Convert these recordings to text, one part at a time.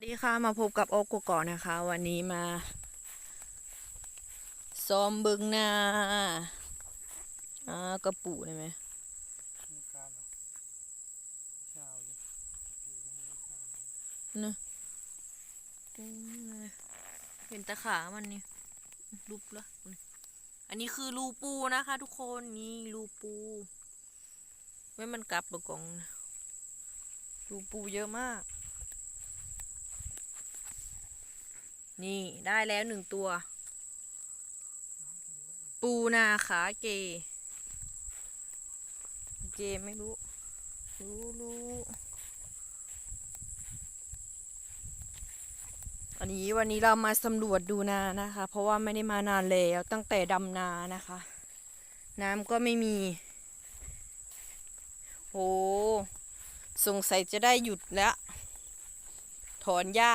สวัสดีค่ะมาพบกับโอกุก่อนนะคะ วันนี้มาซ้อมบึงนาอ่ากระปูได้ไหมเหรอเช้าอยู่อยู่ไม่ให้เช้าเลยเนอะอืมเห็นตะขามันนี่รูปละอันนี้คือรูปูนะคะ ทุกคนนี่รูปูไม่มันกลับปะกองรูปูเยอะมาก นี่ได้แล้วหนึ่งตัว ปูนาขาเก เจไม่รู้ รู้รู้อันนี้วันนี้เรามาสำรวจดูนานะคะ เพราะว่าไม่ได้มานานแล้วตั้งแต่ดำนานะคะ น้ำก็ไม่มีโหสงสัยจะได้หยุดแล้ว ถอนหญ้า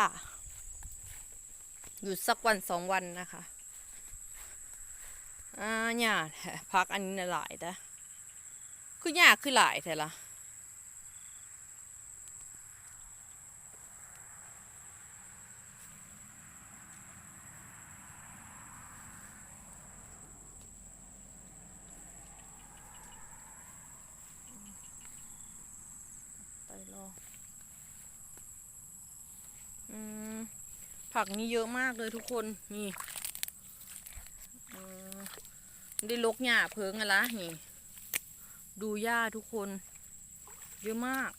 หยุดสักวันสองวันนะคะอ่าหญ้าพักอันนี้หลายแต่คือหญ้าคือหลายแต่ละ ผักนี่เยอะมากเลยทุกคนนี่ได้ลกหญ้าเพิงอะละนี่ ดูหญ้าทุกคน เยอะมาก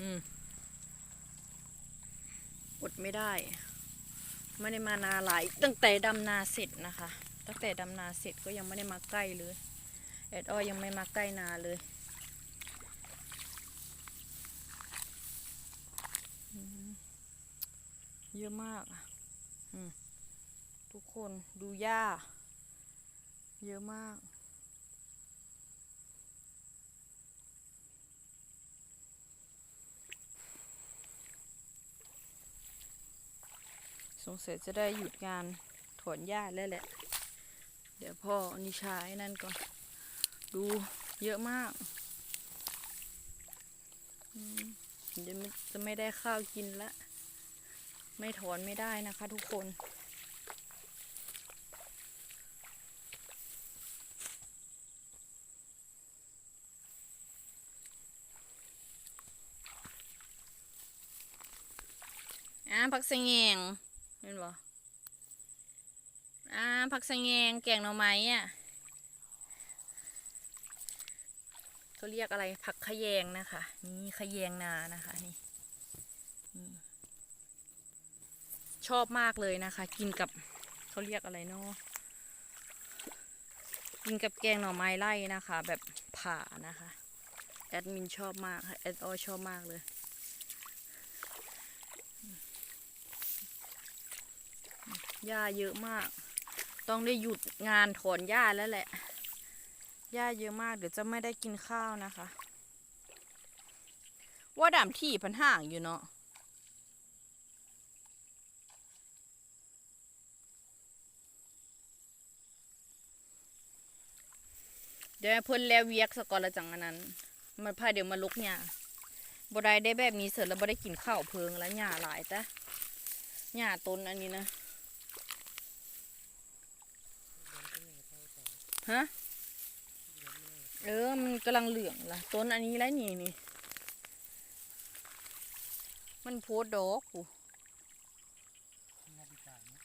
อืมอดไม่ได้ ไม่ได้มานาหลาย ตั้งแต่ดำนาเสร็จนะคะ ตั้งแต่ดำนาเสร็จก็ยังไม่ได้มาใกล้เลย แอดอ้อยยังไม่มาใกล้นาเลย อืม เยอะมากอืมทุกคนดูหญ้า เยอะมาก สงสัยจะได้หยุดงานถอนหญ้าแล้วแหละ เดี๋ยวพ่อนิชายนั่นก่อน ดูเยอะมากอืมเดี๋ยวมันจะไม่ได้ข้าวกินละ ไม่ถอนไม่ได้นะคะทุกคน อ่าผักสะแงงเห็นบ่อ่าผักสะแงงแกงหน่อไม้อะเขาเรียกอะไรผักขยงนะคะ นี่ขยงนานะคะนี่ ชอบมากเลยนะคะ กินกับเขาเรียกอะไรเนาะกินกับแกงหน่อไม้ไล่นะคะ แบบผ่านะคะแอดมินชอบมากค่ะแอดออชอบมากเลยหญ้าเยอะมาก ต้องได้หยุดงานถอนหญ้าแล้วแหละหญ้าเยอะมากเดี๋ยวจะไม่ได้กินข้าวนะคะ ว่าดามที่พันห่างอยู่เนาะ ดี๋ยวเพิ่นแล้วเวียกสกอนละจังอันนั้น มันพาเดี๋ยวมาลุกหญ้าบ่ได้ได้แบบนี้เสร็จแล้วบ่ได้กินข้าวเพิงแล้วหญ้าหลายแต่หญ้าต้นอันนี้นะฮะเออ มันกำลังเหลืองละต้นอันนี้แล้วนี่นี่ มันโพดดอกกูนับอีกการนะ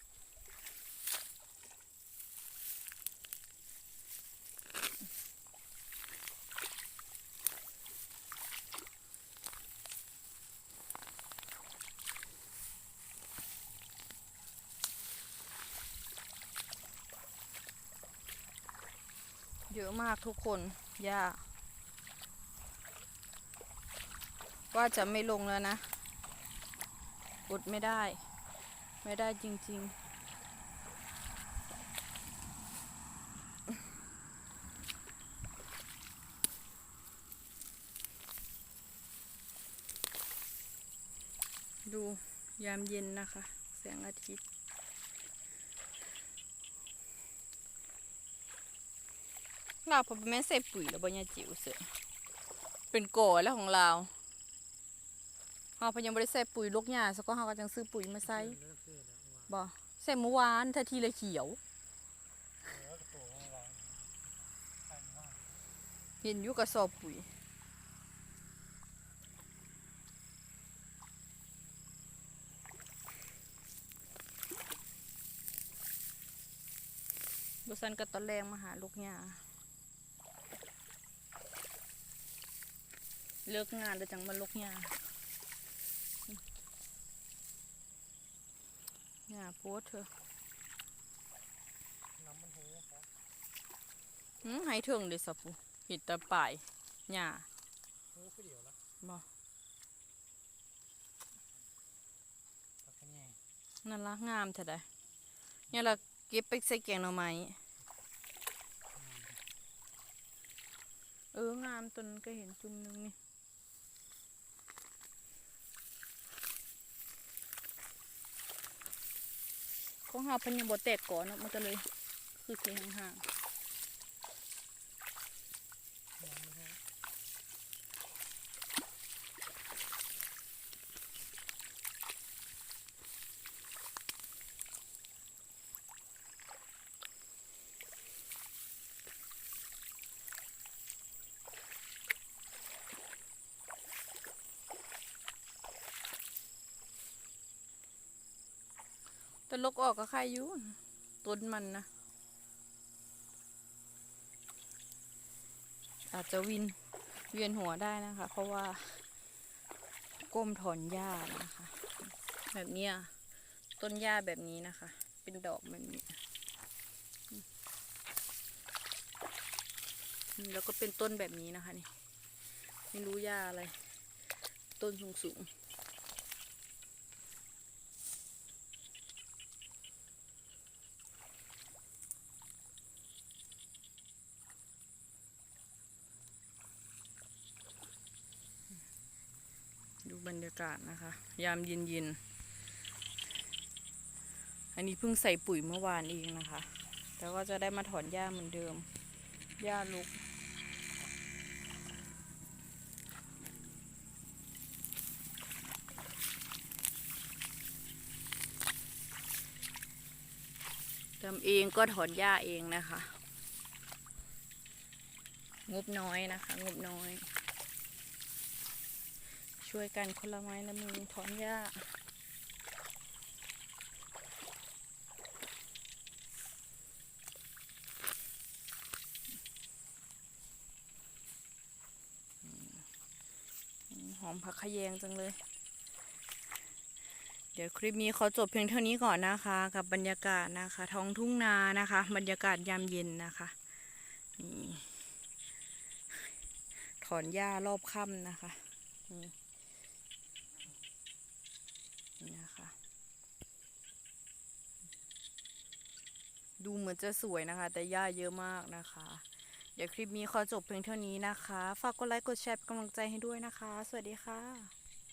เยอะมากทุกคนหญ้าว่าจะไม่ลงแล้วนะอุดไม่ได้ ไม่ได้จริง ๆดูยามเย็นนะคะ แสงอาทิตย์ โเราพอแม่ใส่ปุ๋ยแล้วบ่ยาจิ๋วเสือเป็นก่อแล้วของเราเราพยังบ่ได้ใส่ปุ๋ยลกหญ้าซะก็เฮาก็จังซื้อปุ๋ยมาใส่เลิกเสื้อแล้วว่าบ่ใส่เมื่อวานทันทีเลยเขียวเห็นอยู่กระสอบปุ๋ยบซันก็ตอนแรงมาหาลูกหญ้า เลิกงานแล้วจังมาลูกหญ้าหญ้าโพสเถอะน้ำมันหูครับหืมให้เถิงเลยสับปูเห็ดแตะป่ายหญ้าหูคือเดียวละบ่ตักกระแง่นั่นละงามเท่าใดเนี่ยเราเก็บไปใส่แกงหน่อไม้เอองามต้นนนก็เห็นจุ่มหนึงนี่ ของเฮาเพันยังบ่แตกก่อนเนาะมันก็เลยคือสีห่างำมันหู ๆ แต่ลกออกก็ใครอยู่ต้นมันนะอาจจะวินเวียนหัวได้นะคะ เพราะว่า ก้มถอนหญ้านะคะ แบบนี้ต้นหญ้าแบบนี้นะคะ เป็นดอกแบบนี้แล้วก็เป็นต้นแบบนี้นะคะนี่ไม่รู้หญ้าอะไร ต้นสูงสูง บรรยากาศนะคะ ยามเย็นๆ อันนี้เพิ่งใส่ปุ๋ยเมื่อวานเองนะคะ แต่ก็จะได้มาถอนหญ้าเหมือนเดิม หญ้าลุกทำเองก็ถอนหญ้าเองนะคะ งบน้อยนะคะ งบน้อย ช่วยกันคนละไม้ละมือถอนหญ้าหอมผักขยงจังเลย เดี๋ยวคลิปนี้ขอจบเพียงเท่านี้ก่อนนะคะ กับบรรยากาศนะคะ ท้องทุ่งนานะคะ บรรยากาศยามเย็นนะคะถอนหญ้ารอบค่ำนะคะนี่นี่นะคะ ดูเหมือนจะสวยนะคะ แต่หญ้าเยอะมากนะคะ เดี๋ยวคลิปนี้ขอจบเพียงเท่านี้นะคะ ฝากกดไลค์กดแชร์เป็นกำลังใจให้ด้วยนะคะ สวัสดีค่ะ